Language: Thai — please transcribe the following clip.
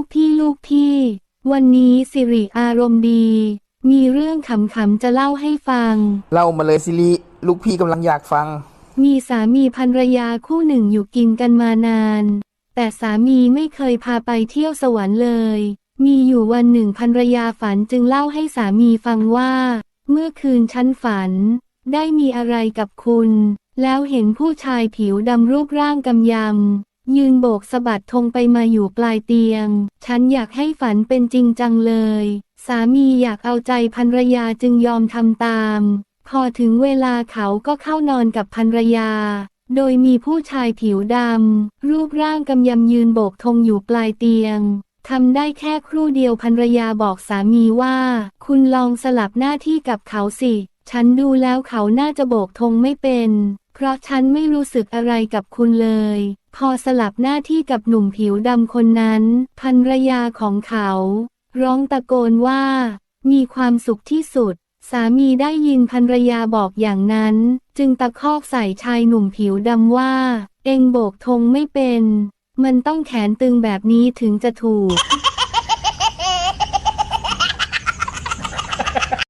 กพี่ลูกพี่ วันนี้สิริอารมณ์ดี มีเรื่องขำๆจะเล่าให้ฟัง เล่ามาเลยสิริลูกพี่กำลังอยากฟัง มีสามีภรรยาคู่หนึ่งอยู่กินกันมานาน แต่สามีไม่เคยพาไปเที่ยวสวรรค์เลย มีอยู่วันหนึ่งภรรยาฝันจึงเล่าให้สามีฟังว่า เมื่อคืนฉันฝัน ได้มีอะไรกับคุณ แล้วเห็นผู้ชายผิวดำรูปร่างกำยำ ยืนโบกสะบัดธงไปมาอยู่ปลายเตียง ฉันอยากให้ฝันเป็นจริงจังเลย สามีอยากเอาใจภรรยาจึงยอมทำตาม พอถึงเวลาเขาก็เข้านอนกับภรรยา โดยมีผู้ชายผิวดำ รูปร่างกำยำยืนโบกธงอยู่ปลายเตียงทำได้แค่ครู่เดียวภรรยาบอกสามีว่า คุณลองสลับหน้าที่กับเขาสิ ฉันดูแล้วเขาน่าจะโบกธงไม่เป็น เพราะฉันไม่รู้สึกอะไรกับคุณเลย พอสลับหน้าที่กับหนุ่มผิวดำคนนั้นภรรยาของเขา ร้องตะโกนว่า มีความสุขที่สุด สามีได้ยินภรรยาบอกอย่างนั้น จึงตะคอกใส่ชายหนุ่มผิวดำว่า เองโบกธงไม่เป็น มันต้องแขนตึงแบบนี้ถึงจะถูก